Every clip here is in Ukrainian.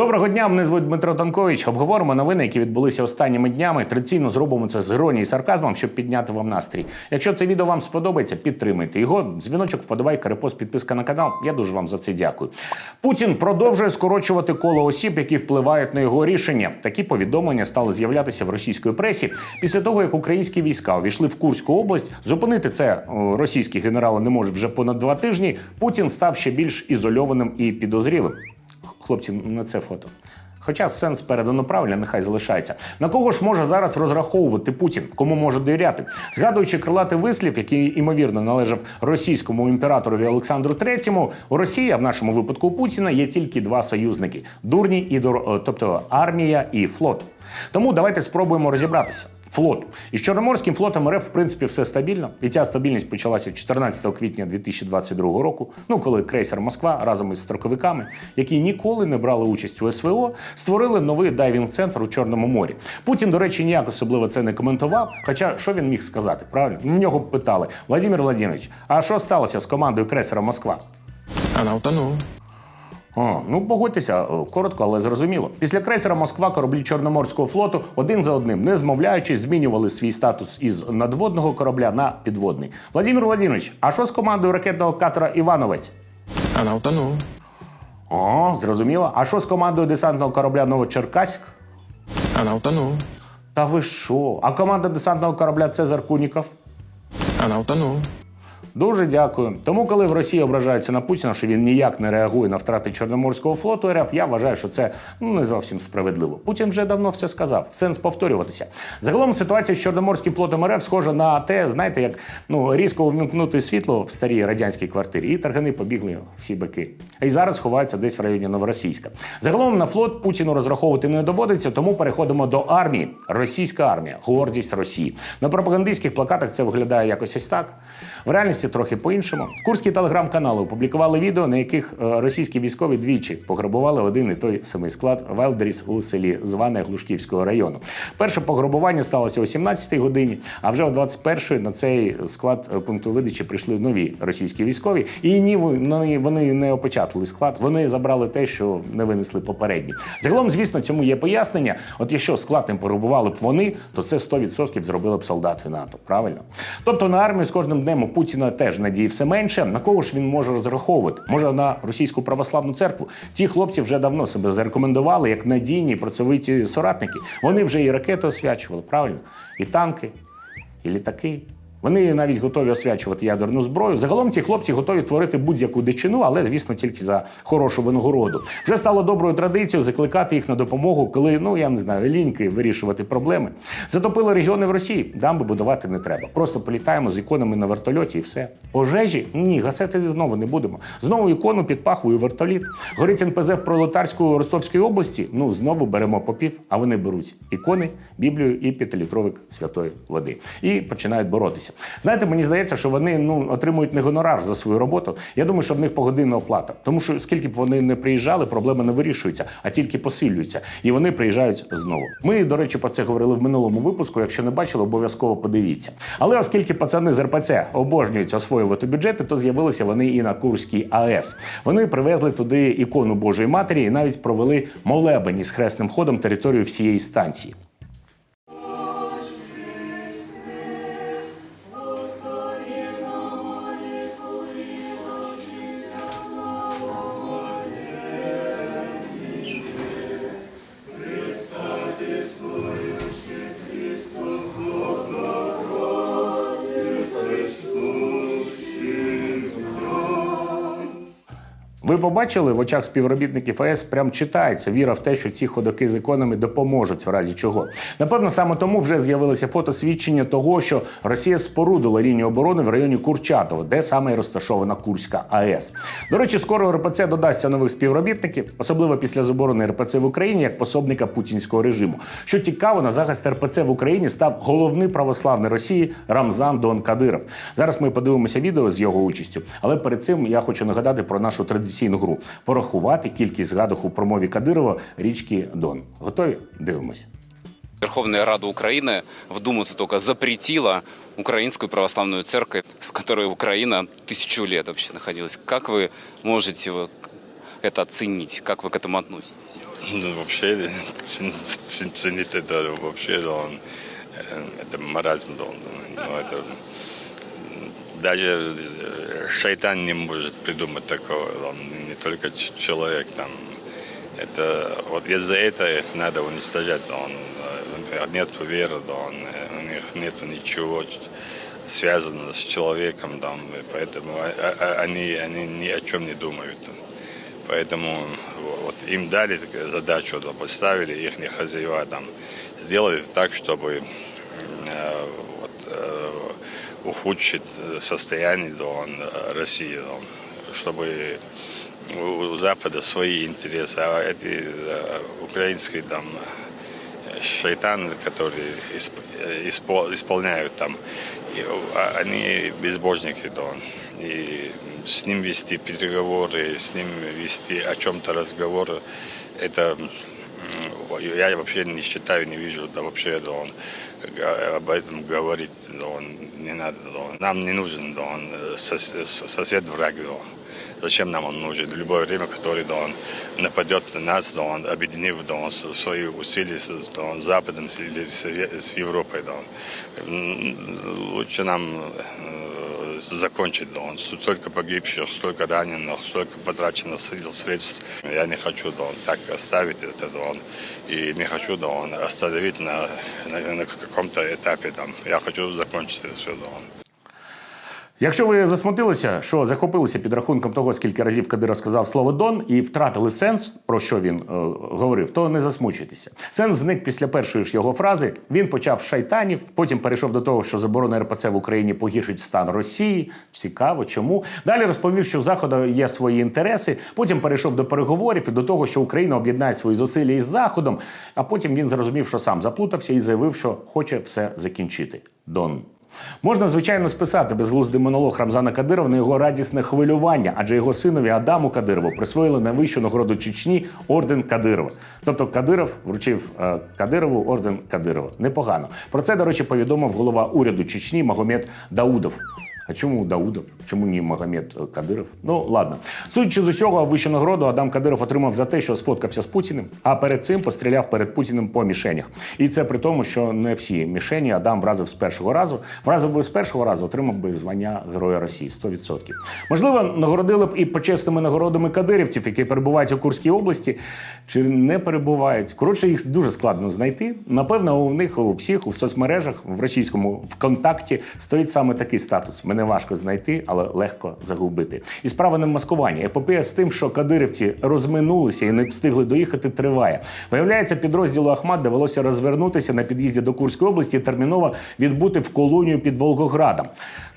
Доброго дня, мене звуть Дмитро Танкович. Обговоримо новини, які відбулися останніми днями. Традиційно зробимо це з іронією і сарказмом, щоб підняти вам настрій. Якщо це відео вам сподобається, підтримайте його. Дзвіночок, вподобайка, репост, підписка на канал. Я дуже вам за це дякую. Путін продовжує скорочувати коло осіб, які впливають на його рішення. Такі повідомлення стали з'являтися в російській пресі після того, як українські війська увійшли в Курську область. Зупинити це російські генерали не можуть вже понад два тижні. Путін став ще більш ізольованим і підозрілим. Хлопці, на це фото. Хоча сенс передано правильно, нехай залишається. На кого ж може зараз розраховувати Путін? Кому може довіряти? Згадуючи крилатий вислів, який імовірно належав російському імператорові Олександру III, у Росії, а в нашому випадку у Путіна, є тільки два союзники: дурні і дор... тобто армія і флот. Тому давайте спробуємо розібратися. Флот із Чорноморським флотом РФ, в принципі, все стабільно. І ця стабільність почалася 14 квітня 2022 року. Ну, коли крейсер Москва разом із строковиками, які ніколи не брали участь у СВО, створили новий дайвінг-центр у Чорному морі. Путін, до речі, ніяк особливо це не коментував. Хоча що він міг сказати? Правильно в нього питали Владимир Владимирович, а що сталося з командою крейсера Москва? Она утонула. О, ну погодьтеся, коротко, але зрозуміло. Після крейсера Москва кораблі Чорноморського флоту один за одним, не змовляючись, змінювали свій статус із надводного корабля на підводний. Владимир Владимирович, а що з командою ракетного катера Івановець? Она утонула. О, зрозуміло. А що з командою десантного корабля Новочеркаськ? Она утонула. Та ви що? А команда десантного корабля Цезар Куніков? Она утонула. Дуже дякую. Тому, коли в Росії ображаються на Путіна, що він ніяк не реагує на втрати Чорноморського флоту РФ, я вважаю, що це ну, не зовсім справедливо. Путін вже давно все сказав. Сенс повторюватися. Загалом ситуація з Чорноморським флотом РФ схожа на те, знаєте, як ну різко вмикнути світло в старій радянській квартирі, і таргани побігли всі бики. Й зараз ховаються десь в районі Новоросійська. Загалом на флот Путіну розраховувати не доводиться, тому переходимо до армії. Російська армія, гордість Росії. На пропагандистських плакатах це виглядає якось ось так. В реальності трохи по-іншому. Курські телеграм-канали опублікували відео, на яких е, російські військові двічі пограбували один і той самий склад Велдеріс у селі Зване Глушківського району. Перше пограбування сталося о 17-й годині, а вже о 21-й на цей склад е, пункту видачі прийшли нові російські військові. І ні, вони, вони не опечатали склад, вони забрали те, що не винесли попередні. Загалом, звісно, цьому є пояснення. От якщо склад не пограбували б вони, то це 100% зробили б солдати НАТО. Правильно? Тобто на армію з кожним днем у Путіна теж надії все менше. На кого ж він може розраховувати? Може на російську православну церкву? Ці хлопці вже давно себе зарекомендували як надійні працьовиті соратники. Вони вже і ракети освячували, правильно? І танки, і літаки. Вони навіть готові освячувати ядерну зброю. Загалом ці хлопці готові творити будь-яку дичину, але звісно тільки за хорошу винагороду. Вже стало доброю традицією закликати їх на допомогу, коли ну я не знаю, ліньки вирішувати проблеми. Затопили регіони в Росії. Дамби будувати не треба. Просто політаємо з іконами на вертольоті і все. Пожежі ні, гасити знову не будемо. Знову ікону під пахвою вертоліт. Горить НПЗ в пролетарську Ростовській області. Ну знову беремо попів, а вони беруть ікони, Біблію і п'ятилітровик святої води і починають боротися. Знаєте, мені здається, що вони ну отримують не гонорар за свою роботу. Я думаю, що в них погодинна оплата. Тому що скільки б вони не приїжджали, проблема не вирішується, а тільки посилюється. І вони приїжджають знову. Ми, до речі, про це говорили в минулому випуску. Якщо не бачили, обов'язково подивіться. Але оскільки пацани з РПЦ обожнюють освоювати бюджети, то з'явилися вони і на Курській АЕС. Вони привезли туди ікону Божої Матері і навіть провели молебень із хресним ходом територію всієї станції. Побачили в очах співробітників АЕС прям читається віра в те, що ці ходоки з іконами допоможуть в разі чого. Напевно, саме тому вже з'явилося фотосвідчення того, що Росія спорудила лінію оборони в районі Курчатова, де саме і розташована Курська АЕС. До речі, скоро РПЦ додасться нових співробітників, особливо після заборони РПЦ в Україні як пособника путінського режиму. Що цікаво, на захист РПЦ в Україні став головний православний Росії Рамзан Дон Кадиров. Зараз ми подивимося відео з його участю, але перед цим я хочу нагадати про нашу традиційну гру порахувати кількість згадок у промові Кадирова річки Дон. Готові? Дивимось. Верховная Рада Украины, вдуматься только, запретила Украинскую православную церковь, в которой Украина тысячу лет вообще находилась. Как вы можете вот это оценить? Как вы к этому относитесь? Ну, вообще цен- цен- ценить это вообще да, он, э, это маразм да, он, ну, это м, даже э, шайтан не может придумать такого, он не только человек там. Это вот из-за этого их надо уничтожать, да, он, э, нет веры, да, он, э, у них нет ничего связанного с человеком, да, и поэтому а- а- они, они ни о чем не думают. Поэтому вот им дали задачу, да, поставили их хозяева там, сделали так, чтобы э, вот, э, ухудшить состояние да, он, э, России, да, чтобы у Запада свои интересы, а эти э, украинские там э, шайтаны, которые исп- э, испол- исполняют там, а, они безбожники, да, и с ним вести переговоры, с ним вести о чем-то разговоры, это я вообще не считаю, не вижу, да вообще да, он, об этом говорить, да, он, не надо, да, нам не нужен, да, он, э, сос- с- сосед враг, да, он. Зачем нам он нужен? В любое время, который да, он нападет на нас, да, он, объединив да, он, свои усилия с, да, он, с Западом или с, с Европой. Да, он. Лучше нам э, закончить. Да, он. Столько погибших, столько раненых, столько потрачено сил, средств. Я не хочу да, он, так оставить это. Да, он. И не хочу да, он, остановить на, на, на каком-то этапе. Там. Я хочу закончить это все. Да, он. Якщо ви засмутилися, що захопилися під рахунком того, скільки разів Кадиров сказав слово Дон і втратили сенс, про що він е, говорив, то не засмучуйтеся. Сенс зник після першої ж його фрази. Він почав шайтанів, потім перейшов до того, що заборона РПЦ в Україні погіршить стан Росії. Цікаво, чому далі розповів, що у заходу є свої інтереси. Потім перейшов до переговорів і до того, що Україна об'єднає свої зусилля із Заходом. А потім він зрозумів, що сам заплутався і заявив, що хоче все закінчити. Дон. Можна, звичайно, списати безглуздий монолог Рамзана Кадирова на його радісне хвилювання, адже його синові Адаму Кадирову присвоїли найвищу нагороду Чечні орден Кадирова. Тобто Кадиров вручив е, Кадирову орден Кадирова. Непогано. Про це, до речі, повідомив голова уряду Чечні Магомед Даудов. А чому Даудов? Чому не Магомед е, Кадиров? Ну ладно. Судячи з усього, вищу нагороду Адам Кадиров отримав за те, що сфоткався з Путіним, а перед цим постріляв перед Путіним по мішенях. І це при тому, що не всі мішені Адам вразив з першого разу. Вразив би з першого разу, отримав би звання Героя Росії 100%. Можливо, нагородили б і почесними нагородами кадирівців, які перебувають у Курській області, чи не перебувають. Коротше, їх дуже складно знайти. Напевно, у них у всіх у соцмережах в російському ВКонтакті стоїть саме такий статус. Мене важко знайти, але легко загубити. І справа не в маскуванні. Епопея з тим, що кадирівці розминулися і не встигли доїхати, триває. Виявляється, підрозділу Ахмат довелося розвернутися на під'їзді до Курської області і терміново відбути в колонію під Волгоградом.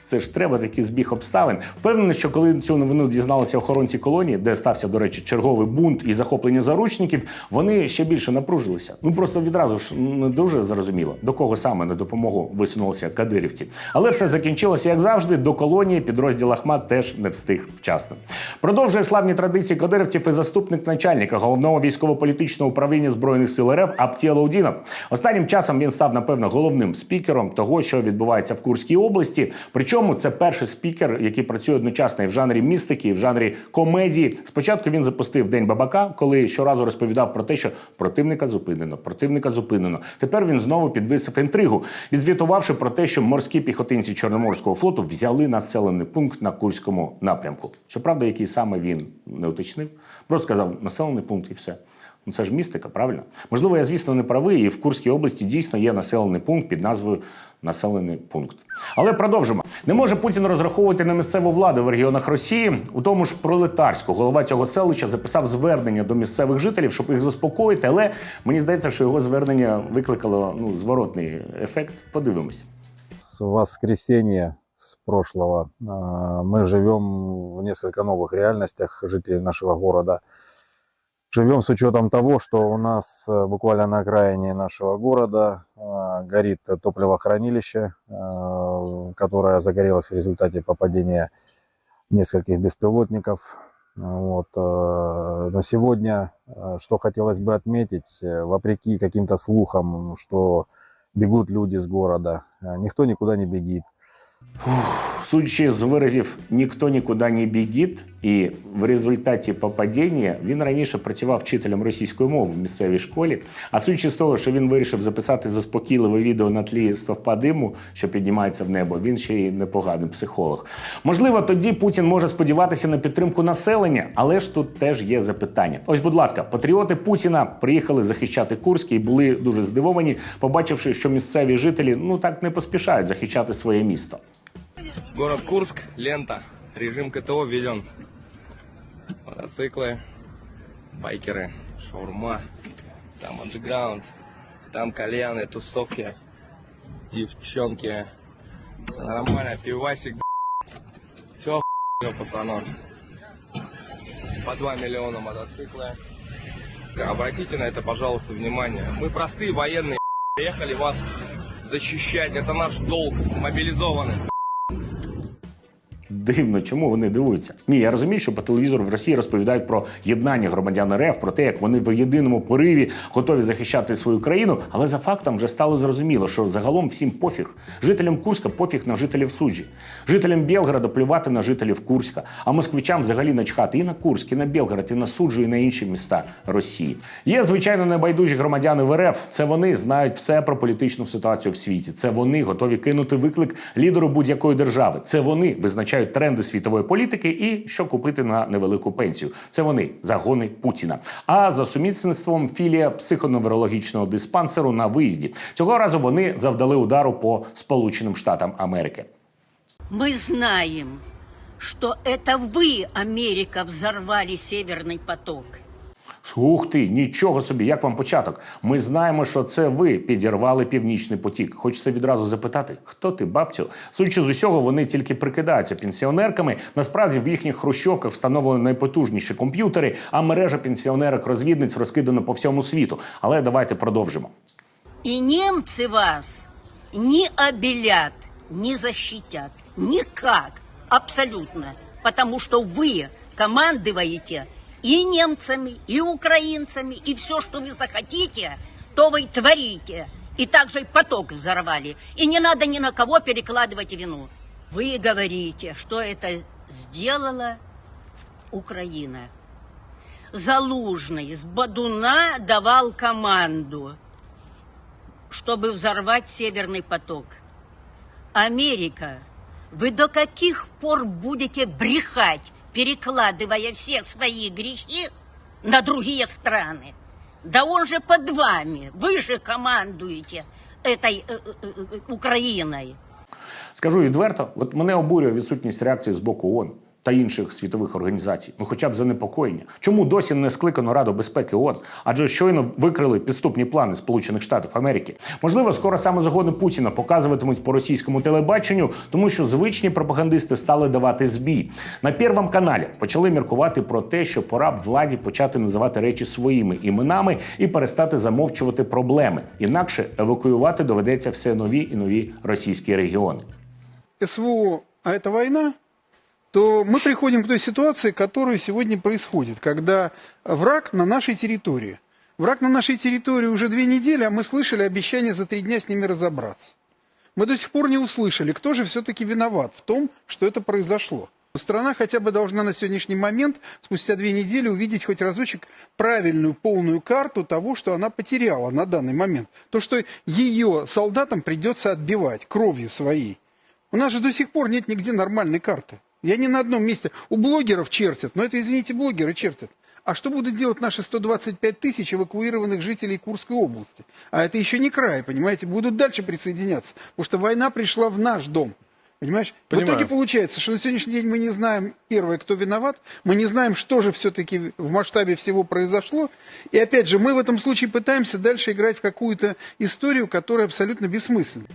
Це ж треба такий збіг обставин. Впевнений, що коли цю новину дізналися охоронці колонії, де стався, до речі, черговий бунт і захоплення заручників, вони ще більше напружилися. Ну просто відразу ж не дуже зрозуміло, до кого саме на допомогу висунулися кадирівці. Але все закінчилося, як завжди, до колонії підрозділ Ахмат теж не встиг вчасно. Продовжує славні традиції кадирівців і заступник начальника головного військово-політичного управління збройних сил РФ Аптіла Удінов. Останнім часом він став, напевно, головним спікером того, що відбувається в Курській області. Причому це перший спікер, який працює одночасно і в жанрі містики, і в жанрі комедії. Спочатку він запустив День Бабака, коли щоразу розповідав про те, що противника зупинено, противника зупинено. Тепер він знову підвисив інтригу, відзвітувавши про те, що морські піхотинці Чорноморського флоту взяли населений пункт на Курському напрямку. Щоправда, який саме він не уточнив, просто сказав населений пункт і все. Ну це ж містика, правильно? Можливо, я, звісно, не правий, і в Курській області дійсно є населений пункт під назвою Населений пункт. Але продовжимо. Не може Путін розраховувати на місцеву владу в регіонах Росії. У тому ж пролетарську голова цього селища записав звернення до місцевих жителів, щоб їх заспокоїти. Але мені здається, що його звернення викликало ну, зворотний ефект. Подивимось. с воскресенья с прошлого а, мы живем в несколько новых реальностях жителей нашего города. Живем с учетом того, что у нас э, буквально на окраине нашего города а, горит топливохранилище, а, которое загорелось в результате попадения нескольких беспилотников. Вот. э, На сегодня, э, что хотелось бы отметить, вопреки каким-то слухам, что бегут люди с города, никто никуда не бегит. Судячи з виразів ніхто нікуди не бігіт, і в результаті попадіння він раніше працював вчителем російської мови в місцевій школі. А судячи з того, що він вирішив записати заспокійливе відео на тлі стовпа диму, що піднімається в небо, він ще й непоганий психолог. Можливо, тоді Путін може сподіватися на підтримку населення, але ж тут теж є запитання. Ось, будь ласка, патріоти Путіна приїхали захищати Курськ і були дуже здивовані, побачивши, що місцеві жителі ну так не поспішають захищати своє місто. Город Курск, лента. Режим КТО введен. Мотоциклы, байкеры, шаурма, там андеграунд, там кальяны, тусовки, девчонки. Все нормально, пивасик, все пацанов. По 2 миллиона мотоциклы. Обратите на это, пожалуйста, внимание. Мы простые военные, приехали вас защищать. Это наш долг, мобилизованных. Дивно, чому вони дивуються? Ні, я розумію, що по телевізору в Росії розповідають про єднання громадян РФ, про те, як вони в єдиному пориві готові захищати свою країну. Але за фактом вже стало зрозуміло, що загалом всім пофіг. Жителям Курська пофіг на жителів Суджі. Жителям Білграда плювати на жителів Курська, а москвичам взагалі начхати і на Курськ, і на Білград, і на Суджу, і на інші міста Росії. Є звичайно небайдужі громадяни в РФ. Це вони знають все про політичну ситуацію в світі. Це вони готові кинути виклик лідеру будь-якої держави. Це вони визначають тренди світової політики і що купити на невелику пенсію. Це вони загони Путіна. А за сумісництвом філія психоневрологічного диспансеру на виїзді. Цього разу вони завдали удару по Сполученим Штатам Америки. Мы знаем, что это вы, Америка, взорвали Северный поток. Ух ти, нічого собі, як вам початок? Ми знаємо, що це ви підірвали північний потік. Хочеться відразу запитати, хто ти, бабцю? Судячи з усього, вони тільки прикидаються пенсіонерками. Насправді в їхніх хрущовках встановлені найпотужніші комп'ютери, а мережа пенсіонерок-розвідниць розкидана по всьому світу. Але давайте продовжимо. И немцы вас не обелят, не защитят. Никак. Абсолютно. Потому что вы командуете и немцами, и украинцами, и все, что вы захотите, то вы творите. И также и поток взорвали. И не надо ни на кого перекладывать вину. Вы говорите, что это сделала Украина. Залужный с Бадуна давал команду, чтобы взорвать Северный поток. Америка, вы до каких пор будете брехать, перекладывая все свои грехи на другие страны? Да он же под вами, вы же командуете этой э, э, э, Украиной. Скажу відверто, от мене обурює відсутність реакції з боку ООН та інших світових організацій. Ну, хоча б занепокоєння. Чому досі не скликано Раду безпеки ООН? Адже щойно викрили підступні плани Сполучених Штатів Америки. Можливо, скоро саме загони Путіна показуватимуть по російському телебаченню, тому що звичні пропагандисти стали давати збій. На Первому каналі почали міркувати про те, що пора б владі почати називати речі своїми іменами і перестати замовчувати проблеми. Інакше евакуювати доведеться все нові і нові російські регіони. СВО, а это война, то мы приходим к той ситуации, которая сегодня происходит, когда враг на нашей территории. Враг на нашей территории уже две недели, а мы слышали обещание за три дня с ними разобраться. Мы до сих пор не услышали, кто же все-таки виноват в том, что это произошло. Страна хотя бы должна на сегодняшний момент, спустя две недели, увидеть хоть разочек правильную, полную карту того, что она потеряла на данный момент. То, что ее солдатам придется отбивать кровью своей. У нас же до сих пор нет нигде нормальной карты. Я ни на одном месте. У блогеров чертят, но это, извините, блогеры чертят. А что будут делать наши 125 тысяч эвакуированных жителей Курской области? А это еще не край, понимаете? Будут дальше присоединяться. Потому что война пришла в наш дом. Понимаешь? Понимаю. В итоге получается, что на сегодняшний день мы не знаем, первое, кто виноват, мы не знаем, что же все-таки в масштабе всего произошло. И опять же, мы в этом случае пытаемся дальше играть в какую-то историю, которая абсолютно бессмысленна.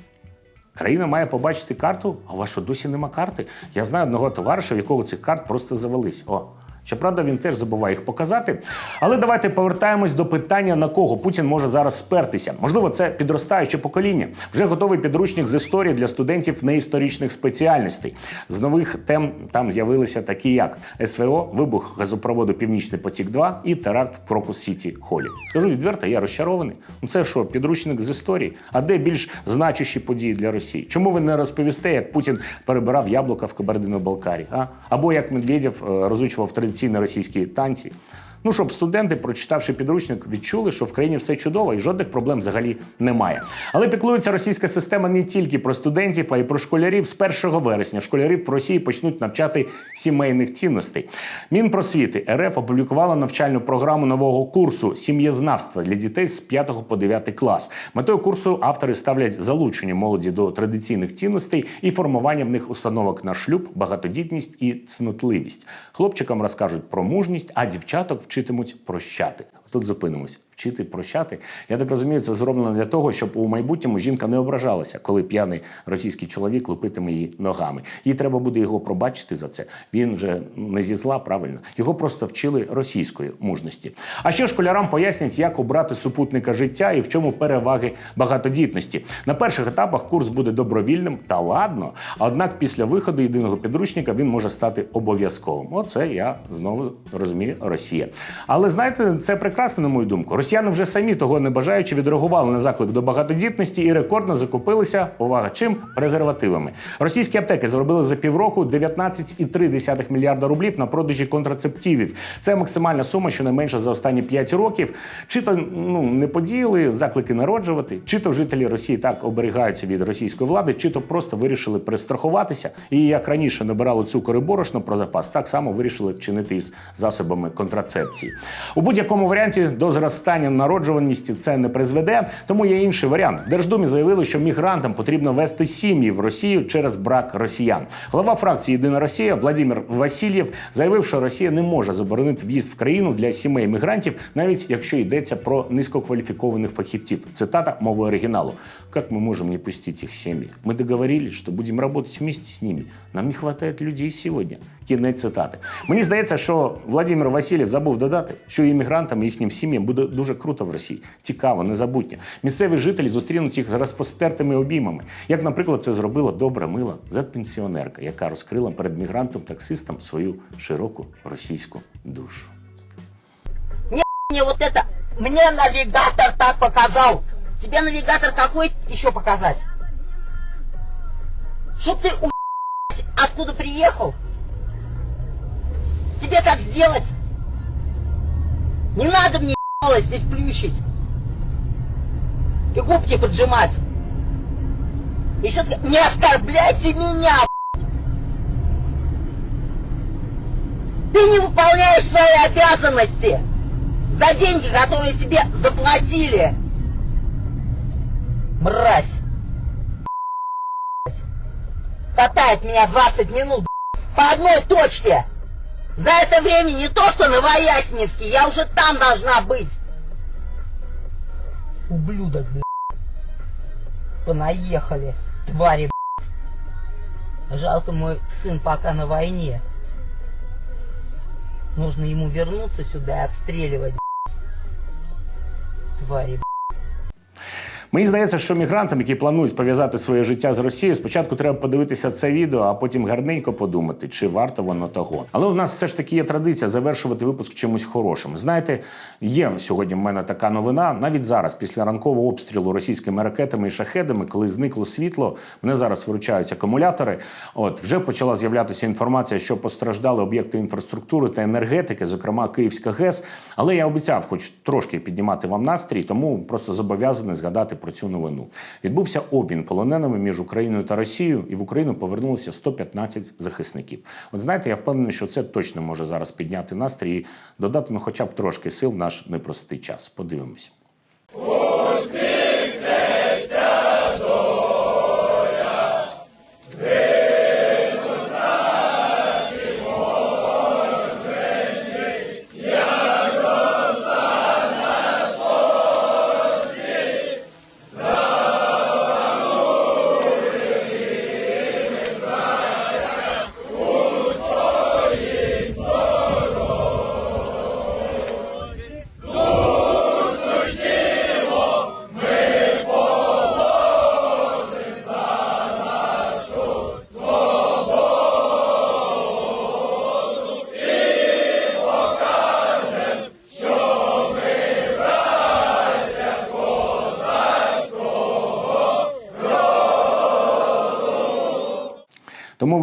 Країна має побачити карту, а у вас що досі нема карти. Я знаю одного товариша, в якого цих карт просто завелись. О, Щоправда, він теж забуває їх показати. Але давайте повертаємось до питання, на кого Путін може зараз спертися. Можливо, це підростаюче покоління. Вже готовий підручник з історії для студентів неісторичних спеціальностей. З нових тем там з'явилися такі, як СВО, вибух газопроводу Північний потік 2 і теракт в Крокус Сіті Холі. Скажу відверто, я розчарований. Ну це що, підручник з історії? А де більш значущі події для Росії? Чому ви не розповісте, як Путін перебирав яблука в Кабардино-Балкарі? А? Або як Медведєв е, розучував традиційні російські танці? Ну, щоб студенти, прочитавши підручник, відчули, що в країні все чудово і жодних проблем взагалі немає. Але піклується російська система не тільки про студентів, а й про школярів. З 1 вересня школярів в Росії почнуть навчати сімейних цінностей. Мінпросвіти РФ опублікувала навчальну програму нового курсу сім'єзнавства для дітей з 5 по 9 клас. Метою курсу автори ставлять залучення молоді до традиційних цінностей і формування в них установок на шлюб, багатодітність і цнотливість. Хлопчикам розкажуть про мужність, а дівчаток вчитимуть прощати. Тут зупинимось. Вчити прощати. Я так розумію, це зроблено для того, щоб у майбутньому жінка не ображалася, коли п'яний російський чоловік лупитиме її ногами. Їй треба буде його пробачити за це. Він вже не зі зла, правильно. Його просто вчили російської мужності. А ще школярам пояснять, як обрати супутника життя і в чому переваги багатодітності. На перших етапах курс буде добровільним та ладно. Однак після виходу єдиного підручника він може стати обов'язковим. Оце я знову розумію Росія. Але знаєте, це прекрасно, на мою думку. Росіяни вже самі того не бажаючи відреагували на заклик до багатодітності і рекордно закупилися. Увага, чим презервативами. Російські аптеки заробили за півроку 19,3 мільярда рублів на продажі контрацептивів. Це максимальна сума, щонайменше за останні 5 років. Чи то ну не подіяли заклики народжувати, чи то жителі Росії так оберігаються від російської влади, чи то просто вирішили перестрахуватися. І як раніше набирали цукор і борошно про запас, так само вирішили чинити із засобами контрацепції. У будь-якому варіанті до зростання народжуваності це не призведе, тому є інший варіант. Держдумі заявили, що мігрантам потрібно вести сім'ї в Росію через брак росіян. Глава фракції Єдина Росія Владимир Васильєв заявив, що Росія не може заборонити в'їзд в країну для сімей мігрантів, навіть якщо йдеться про низькокваліфікованих фахівців. Цитата мови оригіналу: Как мы можем не пустить их семьи? Мы договорились, что будем работать вместе с ними. Нам не хватает людей сегодня. Кінець цитати. Мені здається, що Владимир Васильєв забув додати, що іммігрантам і їхнім сім'ям буде дуже круто в Росії. Цікаво, незабутньо. Місцеві жителі зустрінуть їх з розпостертими обіймами. Як, наприклад, це зробила добра мила зет-пенсіонерка, яка розкрила перед мігрантом-таксистом свою широку російську душу. мне вот это, мне навигатор так показал. Тебе навигатор какой еще показать? Что ты у откуда приехал? Тебе так сделать? Не надо мне здесь плющить. И губки поджимать. Еще ска- не оскорбляйте меня, Ты не выполняешь свои обязанности за деньги, которые тебе заплатили. Мразь. Катает меня 20 минут по одной точке. За это время не то, что Новоясневский, я уже там должна быть. Ублюдок, блядь. Понаехали, твари, блядь. Жалко, мой сын пока на войне. Нужно ему вернуться сюда и отстреливать, блядь. Твари, блядь. Мені здається, що мігрантам, які планують пов'язати своє життя з Росією, спочатку треба подивитися це відео, а потім гарненько подумати, чи варто воно того. Але у нас все ж таки є традиція завершувати випуск чимось хорошим. Знаєте, є сьогодні в мене така новина. Навіть зараз, після ранкового обстрілу російськими ракетами і шахедами, коли зникло світло, мене зараз виручають акумулятори. От вже почала з'являтися інформація, що постраждали об'єкти інфраструктури та енергетики, зокрема Київська ГЕС. Але я обіцяв, хоч трошки піднімати вам настрій, тому просто зобов'язаний згадати про цю новину. Відбувся обмін полоненими між Україною та Росією, і в Україну повернулося 115 захисників. От знаєте, я впевнений, що це точно може зараз підняти настрій і додати ну, хоча б трошки сил в наш непростий час. Подивимось.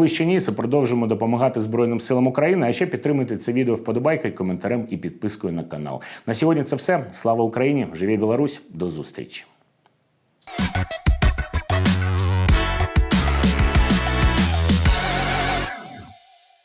Тому ви ще ніс і продовжуємо допомагати Збройним силам України. А ще підтримуйте це відео вподобайкою, коментарем і підпискою на канал. На сьогодні це все. Слава Україні! Живі Білорусь! До зустрічі!